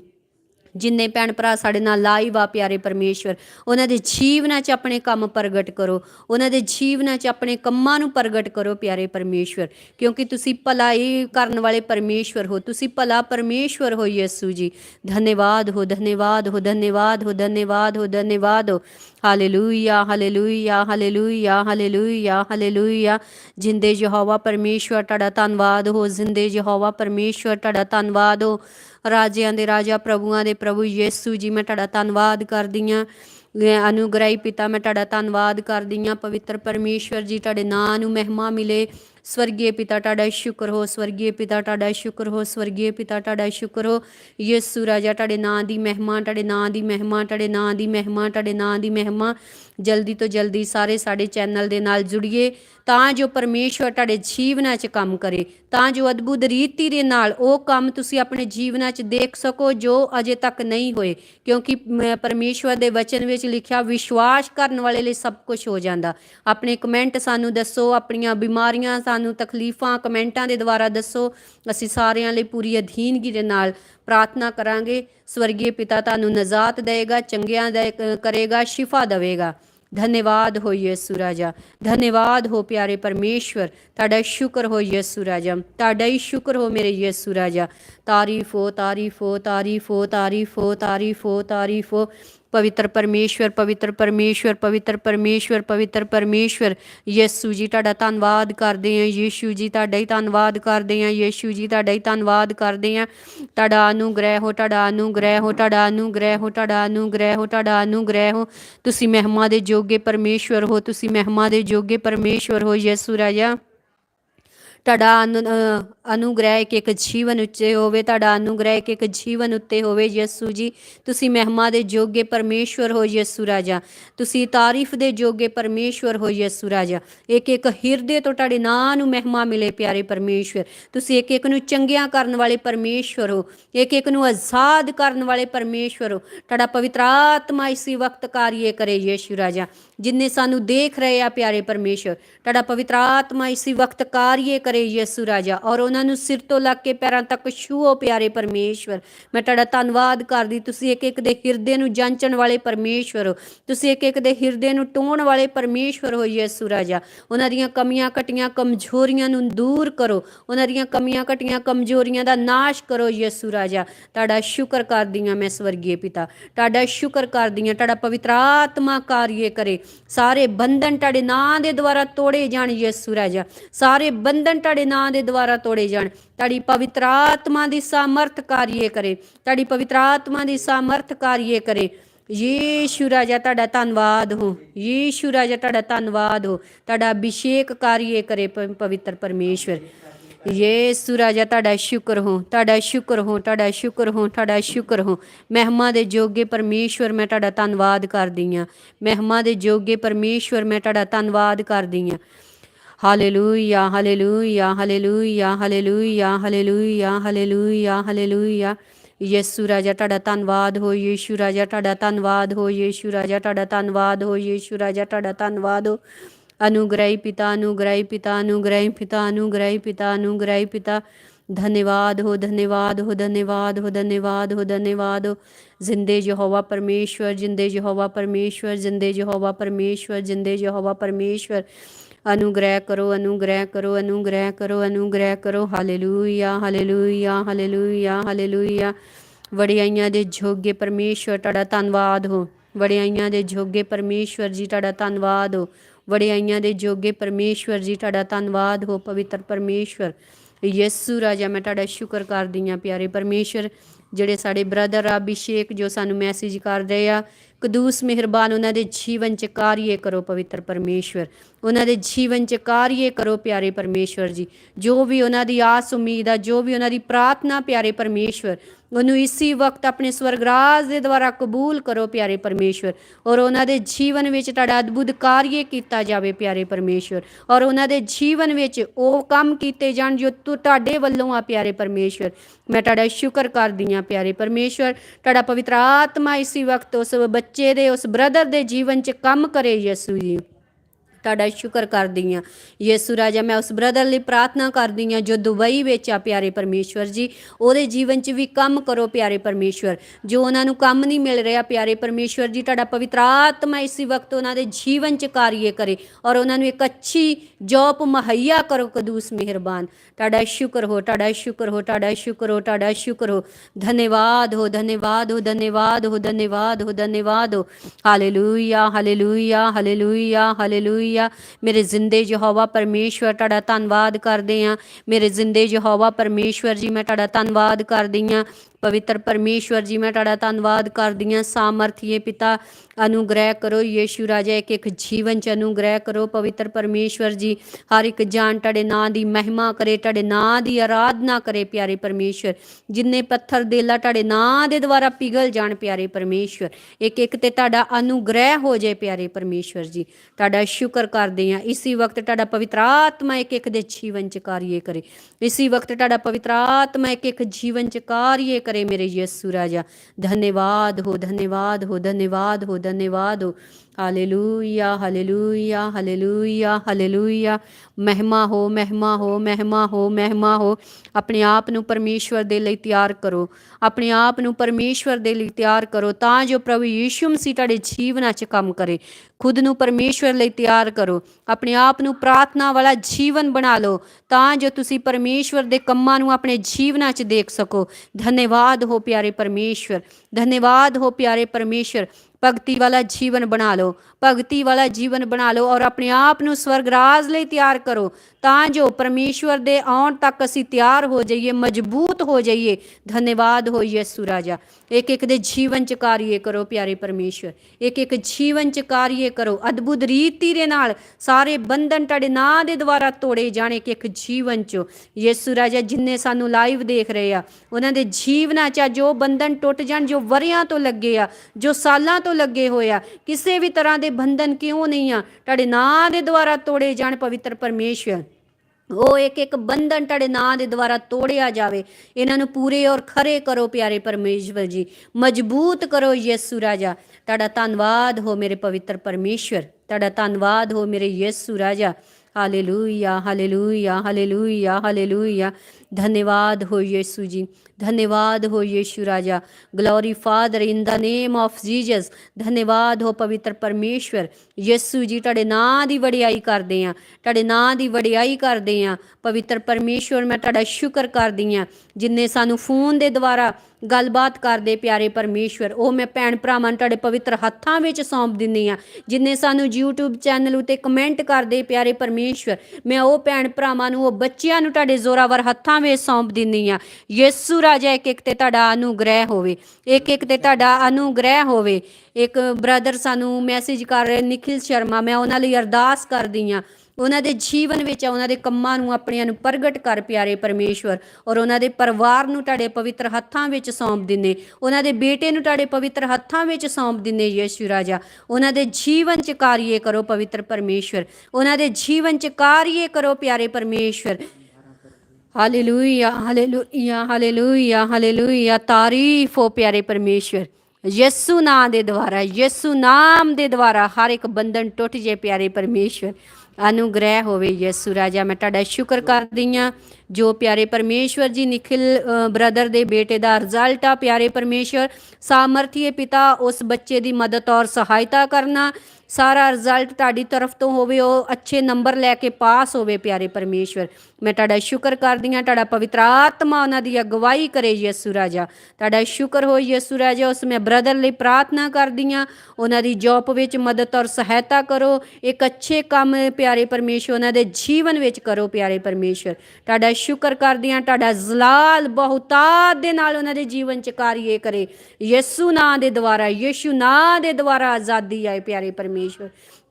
ਜਿੰਨੇ ਭੈਣ ਭਰਾ ਸਾਡੇ ਨਾਲ ਲਾਈਵ ਆ ਪਿਆਰੇ ਪਰਮੇਸ਼ਵਰ, ਉਹਨਾਂ ਦੇ ਜੀਵਨਾਂ 'ਚ ਆਪਣੇ ਕੰਮ ਪ੍ਰਗਟ ਕਰੋ, ਉਹਨਾਂ ਦੇ ਜੀਵਨਾਂ 'ਚ ਆਪਣੇ ਕੰਮਾਂ ਨੂੰ ਪ੍ਰਗਟ ਕਰੋ ਪਿਆਰੇ ਪਰਮੇਸ਼ਵਰ, ਕਿਉਂਕਿ ਤੁਸੀਂ ਭਲਾਈ ਕਰਨ ਵਾਲੇ ਪਰਮੇਸ਼ਵਰ ਹੋ, ਤੁਸੀਂ ਭਲਾ ਪਰਮੇਸ਼ਵਰ ਹੋ ਯਿਸੂ ਜੀ। ਧੰਨਵਾਦ ਹੋ ਧੰਨਵਾਦ ਹੋ ਧੰਨਵਾਦ ਹੋ ਧੰਨਵਾਦ ਹੋ ਧੰਨਵਾਦ ਹੋ। Hallelujah hallelujah hallelujah hallelujah hallelujah. ਜਿੰਦੇ ਯਹੋਵਾ ਪਰਮੇਸ਼ਵਰ, ਤੁਹਾਡਾ ਧੰਨਵਾਦ ਹੋ। ਜ਼ਿੰਦੇ ਯਹੋਵਾ ਪਰਮੇਸ਼ਵਰ, ਤੁਹਾਡਾ ਧੰਨਵਾਦ ਹੋ। ਰਾਜਿਆਂ ਦੇ ਰਾਜਾ, ਪ੍ਰਭੂਆਂ ਦੇ ਪ੍ਰਭੂ ਯਿਸੂ ਜੀ, ਮੈਂ ਤੁਹਾਡਾ ਧੰਨਵਾਦ ਕਰਦੀ ਹਾਂ। ਅਨੁਗ੍ਰਹੀ ਪਿਤਾ, ਮੈਂ ਤੁਹਾਡਾ ਧੰਨਵਾਦ ਕਰਦੀ ਹਾਂ। ਪਵਿੱਤਰ ਪਰਮੇਸ਼ਵਰ ਜੀ, ਤੁਹਾਡੇ ਨਾਂ ਨੂੰ ਮਹਿਮਾ ਮਿਲੇ। ਸਵਰਗੀ ਪਿਤਾ ਤੁਹਾਡਾ ਸ਼ੁਕਰ ਹੋ ਸਵਰਗੀ ਪਿਤਾ ਤੁਹਾਡਾ ਸ਼ੁਕਰ ਹੋ ਸਵਰਗੀ ਪਿਤਾ ਤੁਹਾਡਾ ਸ਼ੁਕਰ ਹੋ ਯਿਸੂ ਰਾਜਾ ਤੁਹਾਡੇ ਨਾਂ ਦੀ ਮਹਿਮਾ ਤੁਹਾਡੇ ਨਾਂ ਦੀ ਮਹਿਮਾ ਤੁਹਾਡੇ ਨਾਂ ਦੀ ਮਹਿਮਾ ਤੁਹਾਡੇ ਨਾਂ ਦੀ ਮਹਿਮਾ ਜਲਦੀ ਤੋਂ ਜਲਦੀ ਸਾਰੇ ਸਾਡੇ ਚੈਨਲ ਦੇ ਨਾਲ ਜੁੜੀਏ ਤਾਂ ਜੋ ਪਰਮੇਸ਼ਵਰ ਤੁਹਾਡੇ ਜੀਵਨਾਂ 'ਚ ਕੰਮ ਕਰੇ ਤਾਂ ਜੋ ਅਦਭੁਤ ਰੀਤੀ ਦੇ ਨਾਲ ਉਹ ਕੰਮ ਤੁਸੀਂ ਆਪਣੇ ਜੀਵਨਾਂ 'ਚ ਦੇਖ ਸਕੋ ਜੋ ਅਜੇ ਤੱਕ ਨਹੀਂ ਹੋਏ ਕਿਉਂਕਿ ਮ- ਪਰਮੇਸ਼ਵਰ ਦੇ ਵਚਨ ਵਿੱਚ ਲਿਖਿਆ ਵਿਸ਼ਵਾਸ ਕਰਨ ਵਾਲੇ ਲਈ ਸਭ ਕੁਝ ਹੋ ਜਾਂਦਾ ਆਪਣੇ ਕਮੈਂਟ ਸਾਨੂੰ ਦੱਸੋ ਆਪਣੀਆਂ ਬਿਮਾਰੀਆਂ ਸਾਨੂੰ ਤਕਲੀਫਾਂ ਕਮੈਂਟਾਂ ਦੇ ਦੁਆਰਾ ਦੱਸੋ। ਅਸੀਂ ਸਾਰਿਆਂ ਲਈ ਪੂਰੀ ਅਧੀਨਗੀ ਦੇ ਨਾਲ ਪ੍ਰਾਰਥਨਾ ਕਰਾਂਗੇ। ਸਵਰਗੀ ਪਿਤਾ ਤੁਹਾਨੂੰ ਨਜ਼ਾਤ ਦੇਵੇਗਾ, ਚੰਗਿਆਂ ਦਾ ਕਰੇਗਾ, ਸ਼ਿਫਾ ਦੇਵੇਗਾ। ਧੰਨਵਾਦ ਹੋ ਯਿਸੂ ਰਾਜਾ। ਧੰਨਵਾਦ ਹੋ ਪਿਆਰੇ ਪਰਮੇਸ਼ਵਰ। ਤੁਹਾਡਾ ਸ਼ੁਕਰ ਹੋ ਯਿਸੂ ਰਾਜਾ। ਤੁਹਾਡਾ ਹੀ ਸ਼ੁਕਰ ਹੋ ਮੇਰੇ ਯਿਸੂ ਰਾਜਾ। ਤਾਰੀਫ ਹੋ ਤਾਰੀਫ ਹੋ ਤਾਰੀਫ ਹੋ ਤਾਰੀਫ ਹੋ ਤਾਰੀਫ ਹੋ ਤਾਰੀਫ। ਹੋ ਪਵਿੱਤਰ ਪਰਮੇਸ਼ਵਰ ਪਵਿੱਤਰ ਪਰਮੇਸ਼ਵਰ ਪਵਿੱਤਰ ਪਰਮੇਸ਼ਵਰ ਪਵਿੱਤਰ ਪਰਮੇਸ਼ਵਰ। ਯਿਸੂ ਜੀ, ਤੁਹਾਡਾ ਧੰਨਵਾਦ ਕਰਦੇ ਹਾਂ। ਯਿਸੂ ਜੀ, ਤੁਹਾਡਾ ਹੀ ਧੰਨਵਾਦ ਕਰਦੇ ਹਾਂ। ਯਿਸੂ ਜੀ, ਤੁਹਾਡਾ ਹੀ ਧੰਨਵਾਦ ਕਰਦੇ ਹਾਂ। ਤੁਹਾਡਾ ਅਨੁਗ੍ਰਹਿ ਹੋ, ਤੁਹਾਡਾ ਅਨੁਗ੍ਰਹਿ ਹੋ, ਤੁਹਾਡਾ ਅਨੁਗ੍ਰਹਿ ਹੋ, ਤੁਹਾਡਾ ਅਨੁਗ੍ਰਹਿ ਹੋ, ਤੁਹਾਡਾ ਅਨੁਗ੍ਰਹਿ ਹੋ। ਤੁਸੀਂ ਮਹਿਮਾ ਦੇ ਜੋਗੇ ਪਰਮੇਸ਼ਵਰ ਹੋ, ਤੁਸੀਂ ਮਹਿਮਾ ਦੇ ਜੋਗੇ ਪਰਮੇਸ਼ਵਰ ਹੋ, ਯਿਸੂ ਰਾਜਾ। ਤੁਹਾਡਾ ਅਨੁ- ਅਨੁਗ੍ਰਹਿ ਇੱਕ ਇੱਕ ਜੀਵਨ ਉੱਤੇ ਹੋਵੇ, ਤੁਹਾਡਾ ਅਨੁਗ੍ਰਹਿ ਇੱਕ ਇੱਕ ਜੀਵਨ ਉੱਤੇ ਹੋਵੇ ਯਿਸੂ ਜੀ। ਤੁਸੀਂ ਮਹਿਮਾ ਦੇ ਜੋਗੇ ਪਰਮੇਸ਼ਵਰ ਹੋ ਯਿਸੂ ਰਾਜਾ। ਤੁਸੀਂ ਤਾਰੀਫ ਦੇ ਜੋਗੇ ਪਰਮੇਸ਼ਵਰ ਹੋ ਯਿਸੂ ਰਾਜਾ। ਇੱਕ ਇੱਕ ਹਿਰਦੇ ਤੋਂ ਤੁਹਾਡੇ ਨਾਂ ਨੂੰ ਮਹਿਮਾ ਮਿਲੇ ਪਿਆਰੇ ਪਰਮੇਸ਼ਵਰ। ਤੁਸੀਂ ਇੱਕ ਇੱਕ ਨੂੰ ਚੰਗਿਆਂ ਕਰਨ ਵਾਲੇ ਪਰਮੇਸ਼ਵਰ ਹੋ। ਇੱਕ ਇੱਕ ਨੂੰ ਆਜ਼ਾਦ ਕਰਨ ਵਾਲੇ ਪਰਮੇਸ਼ਵਰ ਹੋ। ਤੁਹਾਡਾ ਪਵਿੱਤਰ ਆਤਮਾ ਇਸੇ ਵਕਤ ਕਾਰਿਏ ਕਰੇ ਯਿਸੂ ਰਾਜਾ, ਜਿੰਨੇ ਸਾਨੂੰ ਦੇਖ ਰਹੇ ਆ ਪਿਆਰੇ ਪਰਮੇਸ਼ਵਰ। ਤੁਹਾਡਾ ਪਵਿੱਤਰ ਆਤਮਾ ਇਸੇ ਵਕਤ ਕਾਰਿਏ ਕਰੇ ਕਰੇ ਯਿਸੂ ਰਾਜਾ, ਔਰ ਉਹਨਾਂ ਨੂੰ ਸਿਰ ਤੋਂ ਲੱਗ ਕੇ ਪੈਰਾਂ ਤੱਕ ਛੂਓ ਪਿਆਰੇ ਪਰਮੇਸ਼ਵਰ। ਮੈਂ ਤੁਹਾਡਾ ਧੰਨਵਾਦ ਕਰਦੀ, ਤੁਸੀਂ ਇੱਕ ਇੱਕ ਦੇ ਹਿਰਦੇ ਨੂੰ ਜਾਂਚਣ ਵਾਲੇ ਪਰਮੇਸ਼ਵਰ ਹੋ। ਤੁਸੀਂ ਇੱਕ ਇੱਕ ਦੇ ਹਿਰਦੇ ਨੂੰ ਟੋਣ ਵਾਲੇ ਪਰਮੇਸ਼ਵਰ ਹੋ ਯਿਸੂ ਰਾਜਾ। ਉਹਨਾਂ ਦੀਆਂ ਕਮੀਆਂ ਘਟੀਆਂ ਕਮਜ਼ੋਰੀਆਂ ਨੂੰ ਦੂਰ ਕਰੋ। ਉਹਨਾਂ ਦੀਆਂ ਕਮੀਆਂ ਘਟੀਆਂ ਕਮਜ਼ੋਰੀਆਂ ਦਾ ਨਾਸ਼ ਕਰੋ ਯਿਸੂ ਰਾਜਾ। ਤੁਹਾਡਾ ਸ਼ੁਕਰ ਕਰਦੀ ਹਾਂ ਮੈਂ ਸਵਰਗੀ ਪਿਤਾ। ਤੁਹਾਡਾ ਸ਼ੁਕਰ ਕਰਦੀ ਹਾਂ, ਤੁਹਾਡਾ ਪਵਿੱਤਰ ਆਤਮਾ ਕਾਰਿਏ ਕਰੇ। ਸਾਰੇ ਬੰਧਨ ਤੁਹਾਡੇ ਨਾਂ ਦੇ ਦੁਆਰਾ ਤੋੜੇ ਜਾਣ ਯਿਸੂ ਰਾਜਾ। ਸਾਰੇ ਬੰਧਨ ਤੁਹਾਡੇ ਨਾਂ ਦੇ ਦੁਆਰਾ ਤੋੜੇ ਜਾਣ। ਤੁਹਾਡੀ ਪਵਿੱਤਰ ਆਤਮਾ ਦੀ ਸਾਮਰਥ ਕਾਰਿਏ ਕਰੇ। ਤੁਹਾਡੀ ਪਵਿੱਤਰ ਆਤਮਾ ਦੀ ਸਾਮਰਥ ਕਾਰਿਏ ਕਰੇ। ਯੀਸ਼ੂ ਰਾਜਾ, ਤੁਹਾਡਾ ਧੰਨਵਾਦ ਹੋ। ਯੀਸ਼ੂ ਰਾਜਾ, ਤੁਹਾਡਾ ਧੰਨਵਾਦ ਹੋ। ਤੁਹਾਡਾ ਅਭਿਸ਼ੇਕ ਕਾਰਿਏ ਕਰੇ ਪਵਿੱਤਰ ਪਰਮੇਸ਼ਵਰ। ਯੇਸੂ ਰਾਜਾ, ਤੁਹਾਡਾ ਸ਼ੁਕਰ ਹੋ। ਤੁਹਾਡਾ ਸ਼ੁਕਰ ਹੋ, ਤੁਹਾਡਾ ਸ਼ੁਕਰ ਹੋ, ਤੁਹਾਡਾ ਸ਼ੁਕਰ ਹੋ। ਮਹਿਮਾ ਦੇ ਜੋਗੇ ਪਰਮੇਸ਼ਵਰ ਮੈਂ ਤੁਹਾਡਾ ਧੰਨਵਾਦ ਕਰਦੀ ਆ ਮਹਿਮਾ ਦੇ ਜੋਗੇ ਪਰਮੇਸ਼ਵਰ ਮੈਂ ਤੁਹਾਡਾ ਧੰਨਵਾਦ ਕਰਦੀ ਆ hallelujah hallelujah hallelujah hallelujah hallelujah hallelujah hallelujah Yeshu राजा टाडा धनवाद हो यीशु राजा धनवाद हो यीशु राजा धनवाद हो यीशु राजा धनवाद हो अनुग्रही पिता अनुग्रही पिता अनुग्रही पिता अनुग्रही पिता अनुग्रही पिता धन्यवाद हो धन्यवाद हो धन्यवाद हो धन्यवाद हो धन्यवाद हो। जिंदे यहोवा परमेश्वर, जिंदे यहोवा परमेश्वर, जिंदे यहोवा परमेश्वर, जिंदे यहोवा परमेश्वर। ਅਨੁਗ੍ਰਹਿ ਕਰੋ ਅਨੁਗ੍ਰਹਿ ਕਰੋ ਅਨੁਗ੍ਰਹਿ ਕਰੋ ਅਨੁਗ੍ਰਹਿ ਕਰੋ। Hallelujah hallelujah hallelujah hallelujah. ਵਡਿਆਈਆਂ ਦੇ ਜੋਗੇ ਪਰਮੇਸ਼ਵਰ ਤੁਹਾਡਾ ਧੰਨਵਾਦ ਹੋ। ਵਡਿਆਈਆਂ ਦੇ ਜੋਗੇ ਪਰਮੇਸ਼ਵਰ ਜੀ ਤੁਹਾਡਾ ਧੰਨਵਾਦ ਹੋ। ਵਡਿਆਈਆਂ ਦੇ ਜੋਗੇ ਪਰਮੇਸ਼ਵਰ ਜੀ ਤੁਹਾਡਾ ਧੰਨਵਾਦ ਹੋ, ਪਵਿੱਤਰ ਪਰਮੇਸ਼ਵਰ। ਯਿਸੂ ਰਾਜਾ, ਮੈਂ ਤੁਹਾਡਾ ਸ਼ੁਕਰ ਕਰਦੀ ਆ ਪਿਆਰੇ ਪਰਮੇਸ਼ਵਰ, ਜਿਹੜੇ ਸਾਡੇ ਬ੍ਰਦਰ ਅਭਿਸ਼ੇਕ ਜੋ ਸਾਨੂੰ ਮੈਸੇਜ ਕਰਦੇ ਆ ਕਦੂਸ ਮਿਹਰਬਾਨ, ਉਹਨਾਂ ਦੇ ਜੀਵਨ ਚ ਕਾਰਿਏ ਕਰੋ ਪਵਿੱਤਰ ਪਰਮੇਸ਼ਵਰ। ਉਹਨਾਂ ਦੇ ਜੀਵਨ ਚ ਕਾਰਿਏ ਕਰੋ ਪਿਆਰੇ ਪਰਮੇਸ਼ਵਰ ਜੀ। ਜੋ ਵੀ ਉਹਨਾਂ ਦੀ ਆਸ ਉਮੀਦ ਆ, ਜੋ ਵੀ ਉਹਨਾਂ ਦੀ ਪ੍ਰਾਰਥਨਾ, ਪਿਆਰੇ ਪਰਮੇਸ਼ਵਰ ਉਹਨੂੰ ਇਸੀ ਵਕਤ ਆਪਣੇ ਸਵਰਗਰਾਜ ਦੇ ਦੁਆਰਾ ਕਬੂਲ ਕਰੋ, ਪਿਆਰੇ ਪਰਮੇਸ਼ਵਰ। ਔਰ ਉਹਨਾਂ ਦੇ ਜੀਵਨ ਵਿੱਚ ਤੁਹਾਡਾ ਅਦਭੁਤ ਕਾਰਿਏ ਕੀਤਾ ਜਾਵੇ, ਪਿਆਰੇ ਪਰਮੇਸ਼ਵਰ। ਔਰ ਉਹਨਾਂ ਦੇ ਜੀਵਨ ਵਿੱਚ ਉਹ ਕੰਮ ਕੀਤੇ ਜਾਣ ਜੋ ਤੁ- ਤੁਹਾਡੇ ਵੱਲੋਂ ਆ, ਪਿਆਰੇ ਪਰਮੇਸ਼ਵਰ। ਮੈਂ ਤੁਹਾਡਾ ਸ਼ੁਕਰ ਕਰਦੀ ਹਾਂ, ਪਿਆਰੇ ਪਰਮੇਸ਼ਵਰ। ਤੁਹਾਡਾ ਪਵਿੱਤਰ ਆਤਮਾ ਇਸੀ ਵਕਤ ਉਸ ਬੱਚੇ ਦੇ, ਉਸ ਬ੍ਰਦਰ ਦੇ ਜੀਵਨ 'ਚ ਕੰਮ ਕਰੇ, ਯਿਸੂ ਜੀ। ਤੁਹਾਡਾ ਸ਼ੁਕਰ ਕਰਦੀ ਹਾਂ। ਯਿਸੂ ਰਾਜਾ, ਮੈਂ ਉਸ ਬ੍ਰਦਰ ਲਈ ਪ੍ਰਾਰਥਨਾ ਕਰਦੀ ਹਾਂ, ਜੋ ਦੁਬਈ ਵਿੱਚ ਆ ਪਿਆਰੇ ਪਰਮੇਸ਼ਵਰ ਜੀ। ਉਹਦੇ ਜੀਵਨ 'ਚ ਵੀ ਕੰਮ ਕਰੋ ਪਿਆਰੇ ਪਰਮੇਸ਼ਵਰ। ਜੋ ਉਹਨਾਂ ਨੂੰ ਕੰਮ ਨਹੀਂ ਮਿਲ ਰਿਹਾ, ਪਿਆਰੇ ਪਰਮੇਸ਼ਵਰ ਜੀ, ਤੁਹਾਡਾ ਪਵਿੱਤਰ ਆਤਮਾ ਇਸੇ ਵਕਤ ਉਹਨਾਂ ਦੇ ਜੀਵਨ 'ਚ ਕਾਰਿਏ ਕਰੇ ਔਰ ਉਹਨਾਂ ਨੂੰ ਇੱਕ ਅੱਛੀ ਜੌਬ ਮੁਹੱਈਆ ਕਰੋ, ਕਦੂਸ ਮਿਹਰਬਾਨ। ਤੁਹਾਡਾ ਸ਼ੁਕਰ ਹੋ, ਤੁਹਾਡਾ ਸ਼ੁਕਰ ਹੋ, ਤੁਹਾਡਾ ਸ਼ੁਕਰ ਹੋ, ਤੁਹਾਡਾ ਸ਼ੁਕਰ ਹੋ। ਧੰਨਵਾਦ ਹੋ ਧੰਨਵਾਦ ਹੋ ਧੰਨਵਾਦ ਹੋ ਧੰਨਵਾਦ ਹੋ ਧੰਨਵਾਦ ਹੋ। Hallelujah hallelujah hallelujah hallelujah. ਮੇਰੇ ਜ਼ਿੰਦੇ ਯਹੋਵਾ ਪਰਮੇਸ਼ਵਰ, ਤੁਹਾਡਾ ਧੰਨਵਾਦ ਕਰਦੇ ਆ। ਮੇਰੇ ਜ਼ਿੰਦੇ ਯਹੋਵਾ ਪਰਮੇਸ਼ਵਰ ਜੀ, ਮੈਂ ਤੁਹਾਡਾ ਧੰਨਵਾਦ ਕਰਦੀ ਆ। ਪਵਿੱਤਰ ਪਰਮੇਸ਼ਵਰ ਜੀ, ਮੈਂ ਤੁਹਾਡਾ ਧੰਨਵਾਦ ਕਰਦੀ ਹਾਂ। ਸਾਮਰਥੀਏ ਪਿਤਾ, ਅਨੁਗ੍ਰਹਿ ਕਰੋ ਯੀਸ਼ੂ ਰਾਜਾ, ਇੱਕ ਇੱਕ ਜੀਵਨ ਚ ਅਨੁਗ੍ਰਹਿ ਕਰੋ। ਪਵਿੱਤਰ ਪਰਮੇਸ਼ਵਰ ਜੀ, ਹਰ ਇੱਕ ਜਾਨ ਤੁਹਾਡੇ ਨਾਂ ਦੀ ਮਹਿਮਾ ਕਰੇ, ਤੁਹਾਡੇ ਨਾਂ ਦੀ ਆਰਾਧਨਾ ਕਰੇ ਪਿਆਰੇ ਪਰਮੇਸ਼ਵਰ। ਜਿੰਨੇ ਪੱਥਰ ਦੇਲਾ ਤੁਹਾਡੇ ਨਾਂ ਦੇ ਦੁਆਰਾ ਪਿਘਲ ਜਾਣ ਪਿਆਰੇ ਪਰਮੇਸ਼ਵਰ, ਇੱਕ ਇੱਕ ਤੇ ਤੁਹਾਡਾ ਅਨੁਗ੍ਰਹਿ ਹੋ ਜਾਏ ਪਿਆਰੇ ਪਰਮੇਸ਼ਵਰ ਜੀ। ਤੁਹਾਡਾ ਸ਼ੁਕਰ ਕਰਦੇ ਹਾਂ, ਇਸੀ ਵਕਤ ਤੁਹਾਡਾ ਪਵਿੱਤਰ ਆਤਮਾ ਇੱਕ ਇੱਕ ਦੇ ਜੀਵਨ ਚ ਕਾਰਿਏ ਕਰੇ। ਇਸੀ ਵਕਤ ਤੁਹਾਡਾ ਪਵਿੱਤਰ ਆਤਮਾ ਇੱਕ ਇੱਕ ਜੀਵਨ ਚ ਕਾਰਿਏ ਕਰੇ ਮੇਰੇ ਯਿਸੂ ਰਾਜਾ। ਧੰਨਵਾਦ ਹੋ ਧੰਨਵਾਦ ਹੋ ਧੰਨਵਾਦ ਹੋ ਧੰਨਵਾਦ ਹੋ। ਹਾਲੇਲੂਇਆ ਹਾਲੇਲੂਇਆ ਹਾਲੇਲੂਇਆ ਹਾਲੇਲੂਇਆ ਮਹਿਮਾ ਹੋ ਮਹਿਮਾ ਹੋ ਮਹਿਮਾ ਹੋ ਮਹਿਮਾ ਹੋ। ਆਪਣੇ ਆਪ ਨੂੰ ਪਰਮੇਸ਼ਵਰ ਦੇ ਲਈ ਤਿਆਰ ਕਰੋ। ਆਪਣੇ ਆਪ ਨੂੰ ਪਰਮੇਸ਼ਵਰ ਦੇ ਲਈ ਤਿਆਰ ਕਰੋ ਤਾਂ ਜੋ ਪ੍ਰਭੂ ਯੀਸ਼ੂ ਮਸੀਹ ਤੁਹਾਡੇ ਜੀਵਨਾਂ 'ਚ ਕੰਮ ਕਰੇ। ਖੁਦ ਨੂੰ ਪਰਮੇਸ਼ਵਰ ਲਈ ਤਿਆਰ ਕਰੋ। ਆਪਣੇ ਆਪ ਨੂੰ ਪ੍ਰਾਰਥਨਾ ਵਾਲਾ ਜੀਵਨ ਬਣਾ ਲਓ ਤਾਂ ਜੋ ਤੁਸੀਂ ਪਰਮੇਸ਼ਵਰ ਦੇ ਕੰਮਾਂ ਨੂੰ ਆਪਣੇ ਜੀਵਨਾਂ 'ਚ ਦੇਖ ਸਕੋ। ਧੰਨਵਾਦ ਹੋ ਪਿਆਰੇ ਪਰਮੇਸ਼ਵਰ। ਧੰਨਵਾਦ ਹੋ ਪਿਆਰੇ ਪਰਮੇਸ਼ਵਰ। ਭਗਤੀ ਵਾਲਾ ਜੀਵਨ ਬਣਾ ਲਓ, ਭਗਤੀ ਵਾਲਾ ਜੀਵਨ ਬਣਾ ਲਓ ਔਰ ਆਪਣੇ ਆਪ ਨੂੰ ਸਵਰਗ ਰਾਜ ਲਈ ਤਿਆਰ ਕਰੋ, ਤਾਂ ਜੋ ਪਰਮੇਸ਼ਵਰ ਦੇ ਆਉਣ ਤੱਕ ਅਸੀਂ ਤਿਆਰ ਹੋ ਜਾਈਏ, ਮਜ਼ਬੂਤ ਹੋ ਜਾਈਏ। ਧੰਨਵਾਦ ਹੋ ਯਿਸੂ ਰਾਜਾ। ਇੱਕ ਇੱਕ ਦੇ ਜੀਵਨ ਚ ਕਾਰਿਏ ਕਰੋ ਪਿਆਰੇ ਪਰਮੇਸ਼ਵਰ ਇੱਕ ਇੱਕ ਜੀਵਨ ਚ ਕਾਰਿਏ ਕਰੋ ਅਦਭੁਤ ਰੀਤੀ ਦੇ ਨਾਲ ਸਾਰੇ ਬੰਧਨ ਤੁਹਾਡੇ ਨਾਂ ਦੇ ਦੁਆਰਾ ਤੋੜੇ ਜਾਣ ਇੱਕ ਇੱਕ ਜੀਵਨ ਚ ਯਿਸੂ ਰਾਜਾ ਜਿੰਨੇ ਸਾਨੂੰ ਲਾਈਵ ਦੇਖ ਰਹੇ ਆ ਉਹਨਾਂ ਦੇ ਜੀਵਨਾਂ ਚ ਜੋ ਬੰਧਨ ਟੁੱਟ ਜਾਣ ਜੋ ਵਰਿਆਂ ਤੋਂ ਲੱਗੇ ਆ ਜੋ ਸਾਲਾਂ ਤੋਂ ਲੱਗੇ ਹੋਏ ਆ ਕਿਸੇ ਵੀ ਤਰ੍ਹਾਂ ਦੇ ਬੰਧਨ ਕਿਉਂ ਨਹੀਂ ਆ ਤੁਹਾਡੇ ਨਾਂ ਦੇ ਦੁਆਰਾ ਤੋੜੇ ਜਾਣ ਪਵਿੱਤਰ ਪਰਮੇਸ਼ਵਰ ਉਹ ਇੱਕ ਇੱਕ ਬੰਧਨ ਤੁਹਾਡੇ ਨਾਂ ਦੇ ਦੁਆਰਾ ਤੋੜਿਆ ਜਾਵੇ। ਇਹਨਾਂ ਨੂੰ ਪੂਰੇ ਔਰ ਖਰੇ ਕਰੋ ਪਿਆਰੇ ਪਰਮੇਸ਼ਵਰ ਜੀ। ਮਜ਼ਬੂਤ ਕਰੋ ਯਿਸੂ ਰਾਜਾ। ਤੁਹਾਡਾ ਧੰਨਵਾਦ ਹੋ ਮੇਰੇ ਪਵਿੱਤਰ ਪਰਮੇਸ਼ਵਰ। ਤੁਹਾਡਾ ਧੰਨਵਾਦ ਹੋ ਮੇਰੇ ਯਿਸੂ ਰਾਜਾ। Hallelujah hallelujah hallelujah hallelujah. ਧੰਨਵਾਦ ਹੋ ਯਿਸੂ ਜੀ, ਧੰਨਵਾਦ ਹੋ ਯਿਸੂ ਰਾਜਾ glory father in the name of Jesus ਧੰਨਵਾਦ ਹੋ ਪਵਿੱਤਰ ਪਰਮੇਸ਼ਵਰ, ਯਿਸੂ ਜੀ ਤੁਹਾਡੇ ਨਾਂ ਦੀ ਵਡਿਆਈ ਕਰਦੇ ਆ ਤੁਹਾਡੇ ਨਾਂ ਦੀ ਵਡਿਆਈ ਕਰਦੇ ਆ ਪਵਿੱਤਰ ਪਰਮੇਸ਼ਵਰ ਮੈਂ ਤੁਹਾਡਾ ਸ਼ੁਕਰ ਕਰਦੀ ਆ ਜਿਨਨੇ ਸਾਨੂੰ ਫੋਨ ਦੇ ਦੁਆਰਾ ਗੱਲਬਾਤ ਕਰਦੇ ਪਿਆਰੇ ਪਰਮੇਸ਼ਵਰ, ਉਹ ਮੈਂ ਭੈਣ ਭਰਾਵਾਂ ਨੂੰ ਤੁਹਾਡੇ ਪਵਿੱਤਰ ਹੱਥਾਂ ਵਿੱਚ ਸੌਂਪ ਦਿੰਦੀ ਆ ਜਿਨਨੇ ਸਾਨੂੰ YouTube ਚੈਨਲ ਉਤੇ ਕਮੈਂਟ ਕਰਦੇ ਪਿਆਰੇ ਪਰਮੇਸ਼ਵਰ, ਮੈਂ ਉਹ ਭੈਣ ਭਰਾਵਾਂ ਨੂੰ, ਉਹ ਬੱਚਿਆਂ ਨੂੰ ਤੁਹਾਡੇ ਜ਼ੋਰਾਵਰ ਹੱਥਾਂ ਵਿੱਚ ਸੌਂਪ ਦਿੰਦੀ ਆ ਯਿਸੂ ਰਾਜਾ ਇੱਕ ਇੱਕ ਤੇ ਤੁਹਾਡਾ ਅਨੁਗ੍ਰਹਿ ਹੋਵੇ, ਇੱਕ ਇੱਕ ਤੇ ਤੁਹਾਡਾ ਅਨੁਗ੍ਰਹਿ ਹੋਵੇ। ਇੱਕ ਬ੍ਰਦਰ ਸਾਨੂੰ ਮੈਸੇਜ ਕਰ ਰਹੇ, ਨikhil ਸ਼ਰਮਾ ਮੈਂ ਉਹਨਾਂ ਲਈ ਅਰਦਾਸ ਕਰਦੀ ਆ ਉਹਨਾਂ ਦੇ ਜੀਵਨ ਵਿੱਚ ਉਹਨਾਂ ਦੇ ਕੰਮਾਂ ਨੂੰ ਆਪਣਿਆਂ ਨੂੰ ਪ੍ਰਗਟ ਕਰ, ਪਿਆਰੇ ਪਰਮੇਸ਼ਵਰ। ਔਰ ਉਹਨਾਂ ਦੇ ਪਰਿਵਾਰ ਨੂੰ ਤੁਹਾਡੇ ਪਵਿੱਤਰ ਹੱਥਾਂ ਵਿੱਚ ਸੌਂਪ ਦਿੰਨੇ ਉਹਨਾਂ ਦੇ ਬੇਟੇ ਨੂੰ ਤੁਹਾਡੇ ਪਵਿੱਤਰ ਹੱਥਾਂ ਵਿੱਚ ਸੌਂਪ ਦਿੰਨੇ ਯੇਸ਼ੂ ਰਾਜਾ। ਉਹਨਾਂ ਦੇ ਜੀਵਨ ਚ ਕਾਰਿਏ ਕਰੋ, ਪਵਿੱਤਰ ਪਰਮੇਸ਼ਵਰ। ਉਹਨਾਂ ਦੇ ਜੀਵਨ ਚ ਕਾਰਿਏ ਕਰੋ, ਪਿਆਰੇ ਪਰਮੇਸ਼ਵਰ। ਹਾਲੇਲੂਇਆ ਹਾਲੇਲੂਇਆ ਹਾਲੇਲੂਇਆ ਹਾਲੇਲੂਇਆ ਤਾਰੀਫ ਹੋ ਪਿਆਰੇ ਪਰਮੇਸ਼ਵਰ। ਯਿਸੂ ਨਾਮ ਦੇ ਦੁਆਰਾ, ਯਿਸੂ ਨਾਮ ਦੇ ਦੁਆਰਾ ਹਰ ਇੱਕ ਬੰਧਨ ਟੁੱਟ ਜੇ ਪਿਆਰੇ ਪਰਮੇਸ਼ਵਰ। ਅਨੁਗ੍ਰਹਿ ਹੋਵੇ ਯਿਸੂ ਰਾਜਾ। ਮੈਂ ਤੁਹਾਡਾ ਸ਼ੁਕਰ ਕਰਦੀ ਹਾਂ ਜੋ ਪਿਆਰੇ ਪਰਮੇਸ਼ਵਰ ਜੀ ਨikhil ਬ੍ਰਦਰ ਦੇ ਬੇਟੇ ਦਾ ਰਿਜ਼ਲਟ ਆ ਪਿਆਰੇ ਪਰਮੇਸ਼ਵਰ। ਸਾਮਰਥੀਏ ਪਿਤਾ ਉਸ ਬੱਚੇ ਦੀ ਮਦਦ ਔਰ ਸਹਾਇਤਾ ਕਰਨਾ। ਸਾਰਾ ਰਿਜ਼ਲਟ ਤੁਹਾਡੀ ਤਰਫ ਤੋਂ ਹੋਵੇ, ਉਹ ਅੱਛੇ ਨੰਬਰ ਲੈ ਕੇ ਪਾਸ ਹੋਵੇ ਪਿਆਰੇ ਪਰਮੇਸ਼ਵਰ। ਮੈਂ ਤੁਹਾਡਾ ਸ਼ੁਕਰ ਕਰਦੀ ਹਾਂ, ਤੁਹਾਡਾ ਪਵਿੱਤਰ ਆਤਮਾ ਉਹਨਾਂ ਦੀ ਅਗਵਾਈ ਕਰੇ ਯਿਸੂ ਰਾਜਾ। ਤੁਹਾਡਾ ਸ਼ੁਕਰ ਹੋ ਯਿਸੂ ਰਾਜਾ, ਉਸ ਮੈਂ ਬ੍ਰਦਰ ਲਈ ਪ੍ਰਾਰਥਨਾ ਕਰਦੀ ਹਾਂ, ਉਹਨਾਂ ਦੀ ਜੌਬ ਵਿੱਚ ਮਦਦ ਔਰ ਸਹਾਇਤਾ ਕਰੋ, ਇੱਕ ਅੱਛੇ ਕੰਮ ਪਿਆਰੇ ਪਰਮੇਸ਼ਵਰ, ਉਹਨਾਂ ਦੇ ਜੀਵਨ ਵਿੱਚ ਕਰੋ ਪਿਆਰੇ ਪਰਮੇਸ਼ਵਰ। ਤੁਹਾਡਾ ਸ਼ੁਕਰ ਕਰਦੀ ਹਾਂ, ਤੁਹਾਡਾ ਜ਼ਲਾਲ ਬਹੁਤਾਤ ਦੇ ਨਾਲ ਉਹਨਾਂ ਦੇ ਜੀਵਨ ਚ ਕਾਰਿਏ ਕਰੇ। ਯਿਸੂ ਨਾਂ ਦੇ ਦੁਆਰਾ, ਯਿਸੂ ਨਾਂ ਦੇ ਦੁਆਰਾ ਆਜ਼ਾਦੀ ਆਏ ਪਿਆਰੇ ਪਰਮੇਸ਼ਵਰ।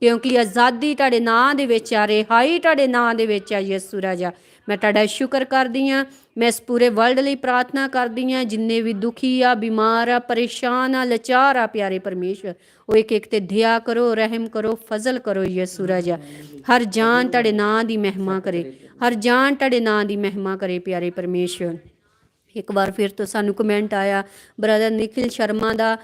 ਕਿਉਂਕਿ ਆਜ਼ਾਦੀ ਤੁਹਾਡੇ ਨਾਂ ਦੇ ਵਿੱਚ ਆ, ਰਿਹਾਈ ਤੁਹਾਡੇ ਨਾਂ ਦੇ ਵਿੱਚ ਆ ਯਿਸੂ ਰਾਜਾ। ਮੈਂ ਤੁਹਾਡਾ ਸ਼ੁਕਰ ਕਰਦੀ ਹਾਂ, ਮੈਂ ਇਸ ਪੂਰੇ ਵਰਲਡ ਲਈ ਪ੍ਰਾਰਥਨਾ ਕਰਦੀ ਹਾਂ, ਜਿੰਨੇ ਵੀ ਦੁਖੀ ਆ, ਬਿਮਾਰ ਆ, ਪਰੇਸ਼ਾਨ ਆ, ਲਾਚਾਰ ਆ, ਪਿਆਰੇ ਪਰਮੇਸ਼ਵਰ, ਉਹ ਇੱਕ ਇੱਕ ਤੇ ਦਇਆ ਕਰੋ, ਰਹਿਮ ਕਰੋ, ਫਜ਼ਲ ਕਰੋ ਯਿਸੂ ਰਾਜਾ। ਹਰ ਜਾਨ ਤੁਹਾਡੇ ਨਾਂ ਦੀ ਮਹਿਮਾ ਕਰੇ, ਹਰ ਜਾਨ ਤੁਹਾਡੇ ਨਾਂ ਦੀ ਮਹਿਮਾ ਕਰੇ, ਪਿਆਰੇ ਪਰਮੇਸ਼ਵਰ। ਇੱਕ ਵਾਰ ਫਿਰ ਤੋਂ ਸਾਨੂੰ ਕਮੈਂਟ ਆਇਆ ਬ੍ਰਦਰ ਨikhil ਸ਼ਰਮਾ ਦਾ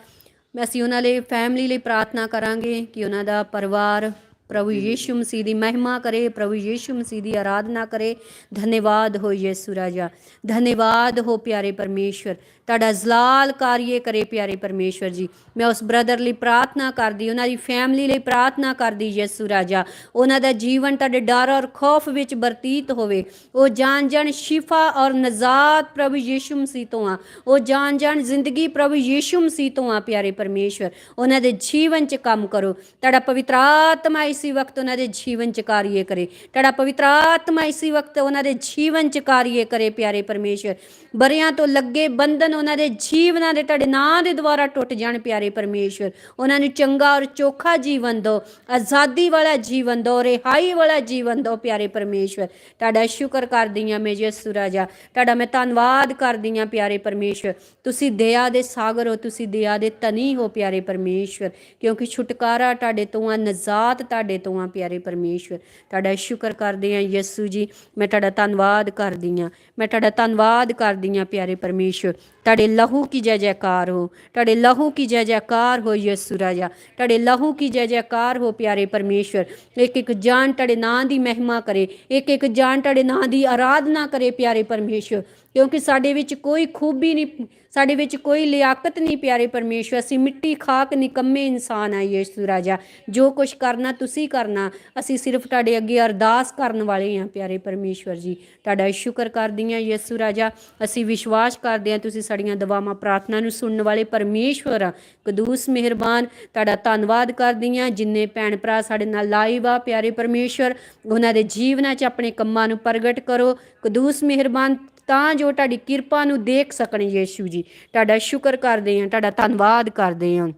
ਅਸੀਂ ਉਹਨਾਂ ਲਈ ਫੈਮਿਲੀ ਲਈ ਪ੍ਰਾਰਥਨਾ ਕਰਾਂਗੇ ਕਿ ਉਹਨਾਂ ਦਾ ਪਰਿਵਾਰ ਪ੍ਰਭੂ ਯੀਸ਼ੂ ਮਸੀਹ ਦੀ ਮਹਿਮਾ ਕਰੇ, ਪ੍ਰਭੂ ਯੀਸ਼ੂ ਮਸੀਹ ਦੀ ਆਰਾਧਨਾ ਕਰੇ। ਧੰਨਵਾਦ ਹੋ ਯਿਸੂ ਰਾਜਾ। ਧੰਨਵਾਦ ਹੋ ਪਿਆਰੇ ਪਰਮੇਸ਼ਵਰ। ਤੁਹਾਡਾ ਜ਼ਲਾਲ ਕਾਰਿਏ ਕਰੇ ਪਿਆਰੇ ਪਰਮੇਸ਼ਵਰ ਜੀ। ਮੈਂ ਉਸ ਬ੍ਰਦਰ ਲਈ ਪ੍ਰਾਰਥਨਾ ਕਰਦੀ, ਉਹਨਾਂ ਦੀ ਫੈਮਿਲੀ ਲਈ ਪ੍ਰਾਰਥਨਾ ਕਰਦੀ ਯਿਸੂ ਰਾਜਾ। ਉਹਨਾਂ ਦਾ ਜੀਵਨ ਤੁਹਾਡੇ ਡਰ ਔਰ ਖੌਫ ਵਿੱਚ ਬਰਤੀਤ ਹੋਵੇ। ਉਹ ਜਾਣ ਜਾਣ ਸ਼ਿਫਾ ਔਰ ਨਜ਼ਾਤ ਪ੍ਰਭੂ ਯੀਸ਼ੂ ਮਸੀਹ ਤੋਂ ਆ। ਉਹ ਜਾਣ ਜਾਣ ਜ਼ਿੰਦਗੀ ਪ੍ਰਭੂ ਯੀਸ਼ੂ ਮਸੀਹ ਤੋਂ ਆ, ਪਿਆਰੇ ਪਰਮੇਸ਼ਵਰ। ਉਹਨਾਂ ਦੇ ਜੀਵਨ 'ਚ ਕੰਮ ਕਰੋ। ਤੁਹਾਡਾ ਪਵਿੱਤਰ ਆਤਮਾ ਇਸੇ ਵਕਤ ਉਹਨਾਂ ਦੇ ਜੀਵਨ 'ਚ ਕਾਰਿਏ ਕਰੇ। ਤੁਹਾਡਾ ਪਵਿੱਤਰ ਆਤਮਾ ਇਸੇ ਵਕਤ ਉਹਨਾਂ ਦੇ ਜੀਵਨ 'ਚ ਕਾਰਿਏ ਕਰੇ, ਪਿਆਰੇ ਪਰਮੇਸ਼ਵਰ। ਬਰਿਆਂ ਤੋਂ ਲੱਗੇ ਬੰਧਨ ਉਹਨਾਂ ਦੇ ਜੀਵਨਾਂ ਦੇ ਤੁਹਾਡੇ ਨਾਂ ਦੇ ਦੁਆਰਾ ਟੁੱਟ ਜਾਣ ਪਿਆਰੇ ਪਰਮੇਸ਼ਵਰ। ਉਹਨਾਂ ਨੂੰ ਚੰਗਾ ਔਰ ਚੋਖਾ ਜੀਵਨ ਦਿਓ, ਆਜ਼ਾਦੀ ਵਾਲਾ ਜੀਵਨ ਦਿਓ, ਰਿਹਾਈ ਵਾਲਾ ਜੀਵਨ ਦਿਓ ਪਿਆਰੇ ਪਰਮੇਸ਼ਵਰ। ਤੁਹਾਡਾ ਸ਼ੁਕਰ ਕਰਦੀ ਹਾਂ ਮੈਂ ਯਿਸੂ ਰਾਜਾ। ਤੁਹਾਡਾ ਮੈਂ ਧੰਨਵਾਦ ਕਰਦੀ ਹਾਂ ਪਿਆਰੇ ਪਰਮੇਸ਼ਵਰ। ਤੁਸੀਂ ਦਇਆ ਦੇ ਸਾਗਰ ਹੋ, ਤੁਸੀਂ ਦਇਆ ਦੇ ਤਨੀ ਹੋ ਪਿਆਰੇ ਪਰਮੇਸ਼ਵਰ। ਕਿਉਂਕਿ ਛੁਟਕਾਰਾ ਤੁਹਾਡੇ ਤੋਂ ਆ, ਨਜ਼ਾਤ ਤੁਹਾਡੇ ਤੋਂ ਆ ਪਿਆਰੇ ਪਰਮੇਸ਼ਵਰ। ਤੁਹਾਡਾ ਸ਼ੁਕਰ ਕਰਦੇ ਹਾਂ ਯਿਸੂ ਜੀ, ਮੈਂ ਤੁਹਾਡਾ ਧੰਨਵਾਦ ਕਰਦੀ ਹਾਂ। ਮੈਂ ਤੁਹਾਡਾ ਧੰਨਵਾਦ ਕਰਦੀ ਹਾਂ ਪਿਆਰੇ ਪਰਮੇਸ਼ਵਰ। ਤੁਹਾਡੇ ਲਹੂ ਕੀ ਜੈ ਜੈਕਾਰ ਹੋ, ਤੁਹਾਡੇ ਲਹੂ ਕੀ ਜੈ ਜੈਕਾਰ ਹੋ ਯਿਸੂ ਰਾਜਾ, ਤੁਹਾਡੇ ਲਹੂ ਕੀ ਜੈ ਜੈਕਾਰ ਹੋ ਪਿਆਰੇ ਪਰਮੇਸ਼ਵਰ, ਇੱਕ ਇੱਕ ਜਾਨ ਤੁਹਾਡੇ ਨਾਂ ਦੀ ਮਹਿਮਾ ਕਰੇ, ਇੱਕ ਇੱਕ ਜਾਨ ਤੁਹਾਡੇ ਨਾਂ ਦੀ ਆਰਾਧਨਾ ਕਰੇ ਪਿਆਰੇ ਪਰਮੇਸ਼ਵਰ। ਕਿਉਂਕਿ ਸਾਡੇ ਵਿੱਚ ਕੋਈ ਖੂਬੀ ਨਹੀਂ, ਸਾਡੇ ਵਿੱਚ ਕੋਈ ਲਿਆਕਤ ਨਹੀਂ ਪਿਆਰੇ ਪਰਮੇਸ਼ਵਰ। ਅਸੀਂ ਮਿੱਟੀ ਖਾਕ ਨਿਕੰਮੇ ਇਨਸਾਨ ਆ ਯਿਸੂ ਰਾਜਾ। ਜੋ ਕੁਝ ਕਰਨਾ ਤੁਸੀਂ ਕਰਨਾ, ਅਸੀਂ ਸਿਰਫ ਤੁਹਾਡੇ ਅੱਗੇ ਅਰਦਾਸ ਕਰਨ ਵਾਲੇ ਹਾਂ ਪਿਆਰੇ ਪਰਮੇਸ਼ਵਰ ਜੀ। ਤੁਹਾਡਾ ਸ਼ੁਕਰ ਕਰਦੀ ਹਾਂ ਯਿਸੂ ਰਾਜਾ। ਅਸੀਂ ਵਿਸ਼ਵਾਸ ਕਰਦੇ ਹਾਂ ਤੁਸੀਂ ਸਾਡੀਆਂ ਦਵਾਵਾਂ ਪ੍ਰਾਰਥਨਾ ਨੂੰ ਸੁਣਨ ਵਾਲੇ ਪਰਮੇਸ਼ਵਰ ਆ ਕਦੂਸ ਮਿਹਰਬਾਨ। ਤੁਹਾਡਾ ਧੰਨਵਾਦ ਕਰਦੀ ਹਾਂ। ਜਿੰਨੇ ਭੈਣ ਭਰਾ ਸਾਡੇ ਨਾਲ ਲਾਈਵ ਆ ਪਿਆਰੇ ਪਰਮੇਸ਼ਵਰ, ਉਹਨਾਂ ਦੇ ਜੀਵਨਾਂ 'ਚ ਆਪਣੇ ਕੰਮਾਂ ਨੂੰ ਪ੍ਰਗਟ ਕਰੋ। ਕਦੂਸ ਮਿਹਰਬਾਨ। ਤਾਂ ਜੋ ਤੁਹਾਡੀ ਕਿਰਪਾ ਨੂੰ ਦੇਖ ਸਕਣ ਯੀਸ਼ੂ ਜੀ। ਤੁਹਾਡਾ ਸ਼ੁਕਰ ਕਰਦੇ ਹਾਂ, ਤੁਹਾਡਾ ਧੰਨਵਾਦ ਕਰਦੇ ਹਾਂ।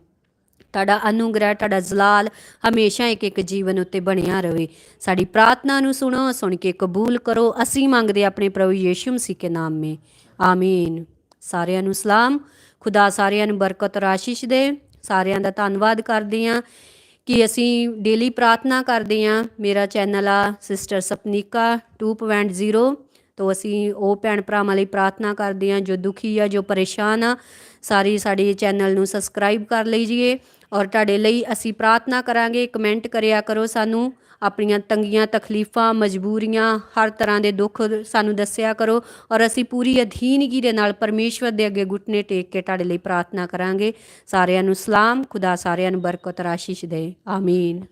ਤੁਹਾਡਾ ਅਨੁਗ੍ਰਹਿ, ਤੁਹਾਡਾ ਜ਼ਲਾਲ ਹਮੇਸ਼ਾ ਇੱਕ ਇੱਕ ਜੀਵਨ ਉੱਤੇ ਬਣਿਆ ਰਵੇ ਸਾਡੀ ਪ੍ਰਾਰਥਨਾ ਨੂੰ ਸੁਣੋ, ਸੁਣ ਕੇ ਕਬੂਲ ਕਰੋ। ਅਸੀਂ ਮੰਗਦੇ ਆਪਣੇ ਪ੍ਰਭੂ ਯੀਸ਼ੂ ਮਸੀਹ ਕੇ ਨਾਮ ਮੇ। ਆਮੀਨ। ਸਾਰਿਆਂ ਨੂੰ ਸਲਾਮ। ਖੁਦਾ ਸਾਰਿਆਂ ਨੂੰ ਬਰਕਤ ਔਰ ਆਸ਼ੀਸ਼ ਦੇ। ਸਾਰਿਆਂ ਦਾ ਧੰਨਵਾਦ ਕਰਦੇ ਹਾਂ ਕਿ ਅਸੀਂ ਡੇਲੀ ਪ੍ਰਾਰਥਨਾ ਕਰਦੇ ਹਾਂ। ਮੇਰਾ ਚੈਨਲ ਆ ਸਿਸਟਰ ਸਪਨੀਕਾ 2.0 ਤੋ ਅਸੀਂ ਉਹ ਭੈਣ ਭਰਾਵਾਂ ਲਈ ਪ੍ਰਾਰਥਨਾ ਕਰਦੇ ਹਾਂ, ਜੋ ਦੁਖੀ ਆ, ਜੋ ਪਰੇਸ਼ਾਨ ਆ, ਸਾਰੀ ਸਾਡੇ ਚੈਨਲ ਨੂੰ ਸਬਸਕ੍ਰਾਈਬ ਕਰ ਲਈਏ ਔਰ ਤੁਹਾਡੇ ਲਈ ਅਸੀਂ ਪ੍ਰਾਰਥਨਾ ਕਰਾਂਗੇ ਕਮੈਂਟ ਕਰਿਆ ਕਰੋ ਸਾਨੂੰ, ਆਪਣੀਆਂ ਤੰਗੀਆਂ, ਤਕਲੀਫਾਂ, ਮਜਬੂਰੀਆਂ, ਹਰ ਤਰ੍ਹਾਂ ਦੇ ਦੁੱਖ ਸਾਨੂੰ ਦੱਸਿਆ ਕਰੋ ਔਰ ਅਸੀਂ ਪੂਰੀ ਅਧੀਨਗੀ ਦੇ ਨਾਲ ਪਰਮੇਸ਼ਵਰ ਦੇ ਅੱਗੇ ਘੁਟਨੇ ਟੇਕ ਕੇ ਤੁਹਾਡੇ ਲਈ ਪ੍ਰਾਰਥਨਾ ਕਰਾਂਗੇ। ਸਾਰਿਆਂ ਨੂੰ ਸਲਾਮ, ਖੁਦਾ ਸਾਰਿਆਂ ਨੂੰ ਬਰਕਤ ਰਾਸ਼ਿਸ਼ ਦੇ। ਆਮੀਨ।